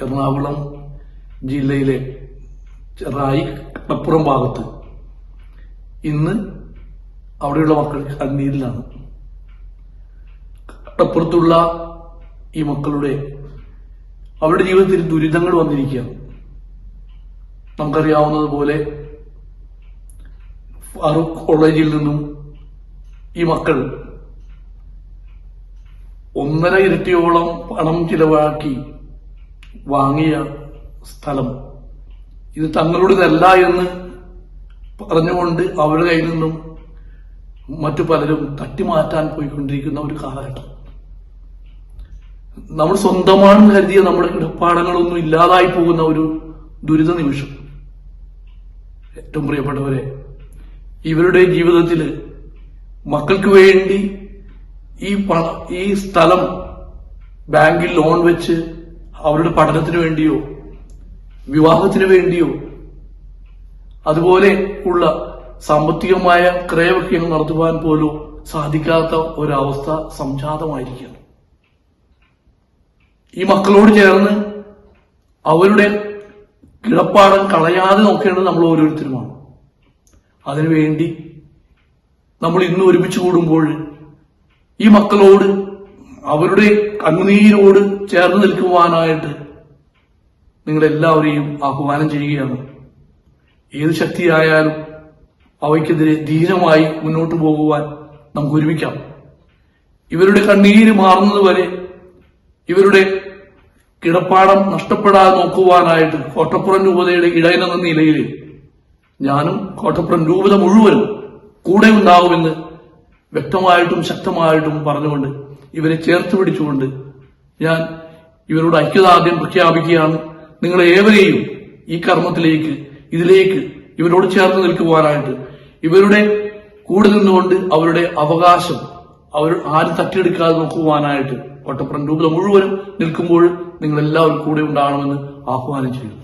എറണാകുളം ജില്ലയിലെ ചെറായി കടപ്പുറം ഭാഗത്ത്. ഇന്ന് അവിടെയുള്ള മക്കൾ കണ്ണീരിലാണ്. കട്ടപ്പുറത്തുള്ള ഈ മക്കളുടെ അവരുടെ ജീവിതത്തിൽ ദുരിതങ്ങൾ വന്നിരിക്കുകയാണ് നമുക്കറിയാവുന്നതുപോലെ ഫാറൂഖ് കോളേജിൽ നിന്നും ഈ മക്കൾ ഒന്നര ഇരട്ടിയോളം പണം ചിലവാക്കി വാങ്ങിയ സ്ഥലം. ഇത് തങ്ങളുടേതല്ല എന്ന് പറഞ്ഞുകൊണ്ട് അവരുടെ കയ്യിൽ നിന്നും മറ്റു പലരും തട്ടിമാറ്റാൻ പോയിക്കൊണ്ടിരിക്കുന്ന ഒരു കാലഘട്ടം. നമ്മൾ സ്വന്തമാണെന്ന് കരുതിയ നമ്മുടെ ഇടപാടങ്ങളൊന്നും ഇല്ലാതായി പോകുന്ന ഒരു ദുരിത നിമിഷം. ഏറ്റവും പ്രിയപ്പെട്ടവരെ ഇവരുടെ ജീവിതത്തിൽ മക്കൾക്ക് വേണ്ടി ഈ ഈ സ്ഥലം ബാങ്കിൽ ലോൺ വെച്ച് അവരുടെ പഠനത്തിന് വേണ്ടിയോ വിവാഹത്തിന് വേണ്ടിയോ അതുപോലെ ഉള്ള സാമ്പത്തികമായ ക്രയവിക്രയം നടത്തുവാൻ പോലും സാധിക്കാത്ത ഒരവസ്ഥ സംജാതമായിരിക്കുന്നു. ഈ മക്കളോട് ചേർന്ന് അവരുടെ കിടപ്പാടം കളയാതെ നോക്കേണ്ടത് നമ്മൾ ഓരോരുത്തരുമാണ്. അതിനുവേണ്ടി നമ്മൾ ഇന്ന് ഒരുമിച്ച് കൂടുമ്പോൾ ഈ മക്കളോട് അവരുടെ കണ്ണുനീരോട് ചേർന്ന് നിൽക്കുവാനായിട്ട് നിങ്ങളെല്ലാവരെയും ആഹ്വാനം ചെയ്യുകയാണ്. ഏത് ശക്തിയായാലും അവയ്ക്കെതിരെ ധീരമായി മുന്നോട്ട് പോകുവാൻ നമുക്ക് ഒരുമിക്കാം. ഇവരുടെ കണ്ണീര് മാറുന്നതുവരെ ഇവരുടെ കിടപ്പാടം നഷ്ടപ്പെടാതെ നോക്കുവാനായിട്ട് കോട്ടപ്പുറം രൂപതയുടെ ഇടയനെന്ന നിലയിൽ ഞാനും കോട്ടപ്പുറം രൂപത മുഴുവനും കൂടെ ഉണ്ടാവുമെന്ന് വ്യക്തമായിട്ടും ശക്തമായിട്ടും പറഞ്ഞുകൊണ്ട് ഇവരെ ചേർത്ത് പിടിച്ചുകൊണ്ട് ഞാൻ ഇവരോട് ഐക്യദാർഢ്യം പ്രഖ്യാപിക്കുകയാണ്. നിങ്ങളെ ഏവരെയും ഈ കർമ്മത്തിലേക്ക് ഇതിലേക്ക് ഇവരോട് ചേർന്ന് നിൽക്കുവാനായിട്ട് ഇവരുടെ കൂടെ നിന്നുകൊണ്ട് അവരുടെ അവകാശം അവർ ആരും തട്ടിയെടുക്കാതെ നോക്കുവാനായിട്ട് ഒട്ടപ്പുറം രൂപത മുഴുവനും നിൽക്കുമ്പോൾ നിങ്ങൾ എല്ലാവരും കൂടെ ഉണ്ടാകണമെന്ന് ആഹ്വാനം ചെയ്യുന്നു.